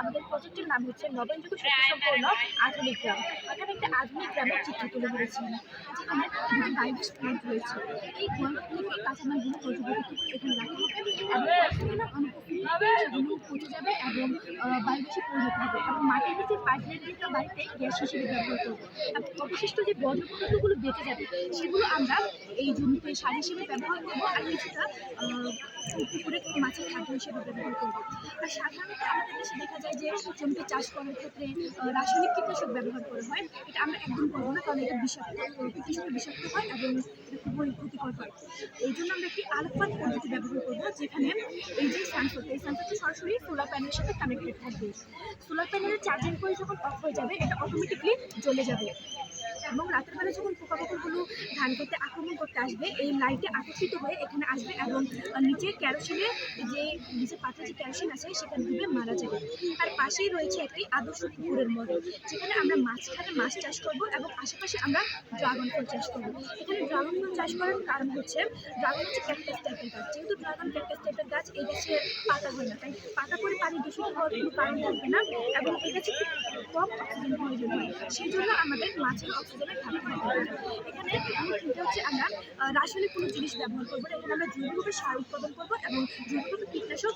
আমাদের প্রজেক্টের নাম হচ্ছে নবায়নযোগ্য সম্পূর্ণ আধুনিক গ্রাম। এখানে একটা আধুনিক গ্রামের চিত্র তুলে ধরেছিলাম যেখানে দুটি বায়োগ্যাস পয়েন্ট রয়েছে। এই পয়েন্টগুলিকে কাঁচামালগুলো পর্যবেক্ষণ এখানে রাখা হবে। এবং অনুপস্থিত পচে যাবে এবং বায়োগ্যাসে পরিণত হবে। এবং মাটির নিচে পাইপলাইন বাড়িতে গ্যাস হিসেবে ব্যবহার করব। অবশিষ্ট যে বর্জ্য পদার্থগুলো বেঁচে যাবে, সেগুলো আমরা এই জমিতে সার হিসেবে ব্যবহার করব আর কিছুটা পুকুরে মাছের খাদ্য হিসেবে ব্যবহার করব। আর সাধারণত আমাদের দেশে দেখা যায় যে জমিতে চাষ করার ক্ষেত্রে রাসায়নিক কীটনাশক ব্যবহার করা হয়। এটা আমরা একদম করব না, কারণ এটা বিষাক্ত, কীটনাশক বিষাক্ত হয় এবং খুবই ক্ষতিকর হয়। এই জন্য আমরা একটি আলোকপাত পদ্ধতি ব্যবহার করব, যেখানে এই যে সেন্সর এই সেন্সরটি সরাসরি সোলার প্যানেলের সাথে কানেক্টেড থাকবে। সোলার প্যানেলের চার্জিং করে যখন অফ হয়ে যাবে, এটা অটোমেটিকলি জ্বলে যাবে। এবং রাতের বেলা যখন পোকা পোকামাকড়গুলো ধান করতে আক্রমণ করতে আসবে, এই লাইটে আকর্ষিত হয়ে এখানে আসবে এবং নিচে ক্যারোসিনে যে নিচে পাত্রে যে ক্যারোসিন আছে সেখানে ডুবে মারা যাবে। আর পাশেই রয়েছে একটি আদর্শ পুকুরের মডেল যেখানে আমরা মাঝখানে মাছ চাষ করব এবং আশেপাশে আমরা ড্রাগন ফল চাষ করব। এখানে ড্রাগন ফল চাষ করার কারণ হচ্ছে ড্রাগন হচ্ছে ক্যাকটাস টাইপের গাছ। যেহেতু ড্রাগন ক্যাকটাস টাইপের গাছ, এই গাছে পাতা হয় না, তাই পাতা করে পানি দূষিত হওয়ার কোনো কারণ থাকবে না এবং এই গাছে খুব কম অক্সিজেন প্রয়োজন হয়। সেই জন্য আমাদের মাছের অক্সিজেনের এখানে এটা হচ্ছে আমরা রাসায়নিক কোনো জিনিস ব্যবহার করব এখানে আমরা জৈবভাবে সার উৎপাদন করব এবং জৈবভাবে কীটনাশক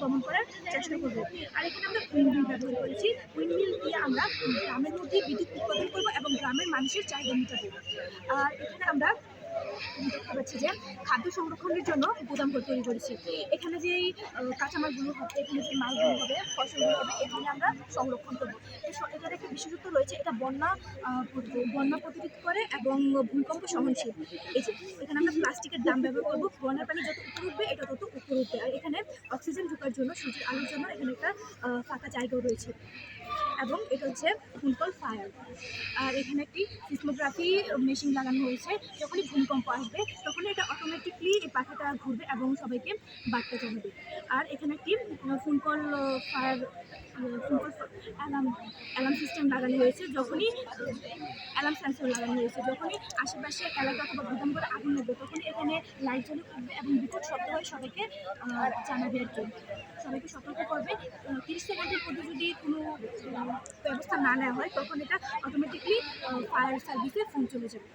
দমন করার চেষ্টা করব। আর এখানে আমরা উইন্ডমিল ব্যবহার করেছি। উইন্ডমিল দিয়ে আমরা গ্রামের মধ্যে বিদ্যুৎ উৎপাদন করব এবং গ্রামের মানুষের চাহিদা মেটাবো। আর এখানে আমরা দেখতে পাচ্ছি যে খাদ্য সংরক্ষণের জন্য গুদাম ঘর তৈরি করেছি। এখানে যে এই, আহ, কাঁচামালগুলো হবে এখানে যে মালগুলো হবে ফসলগুলো হবে এখানে আমরা সংরক্ষণ করব। এটার একটা বিশেষত্ব রয়েছে এটা বন্যা বন্যা প্রতিরোধ করে এবং ভূমিকম্প সহনশীল। এই যে এখানে আমরা প্লাস্টিকের দাম ব্যবহার করব বন্যার পানি যত উপরে উঠবে এটা তত উপরে উঠবে। আর এখানে অক্সিজেন ঢোকার জন্য সূর্যের আলোর জন্য এখানে একটা ফাঁকা জায়গাও রয়েছে। এবং এটা হচ্ছে ফুলকল ফায়ার। আর এখানে একটি সিসমোগ্রাফি মেশিন লাগানো হয়েছে, যখনই ভূমিকম্প আসবে তখন এটা অটোমেটিকলি এই পাখাটা ঘুরবে এবং সবাইকে বার্তা জানাবে। আর এখানে একটি ফুলকল ফায়ার ফুলকল অ্যালার্ম অ্যালার্ম সিস্টেম লাগানো হয়েছে, যখনই অ্যালার্ম সেন্সর লাগানো হয়েছে, যখনই আশেপাশে এলাকা অথবা গুদাম করে আগুন লাগবে তখন এখানে লাইট যেন এবং বিকট শব্দ হয় সবাইকে জানাবে আর কি সবাইকে সতর্ক করবে। তিরিশ সেকেন্ডের মধ্যে যদি কোনো ব্যবস্থা না নেওয়া হয়, তখন এটা অটোমেটিকলি ফায়ার সার্ভিসে ফোন চলে যাবে।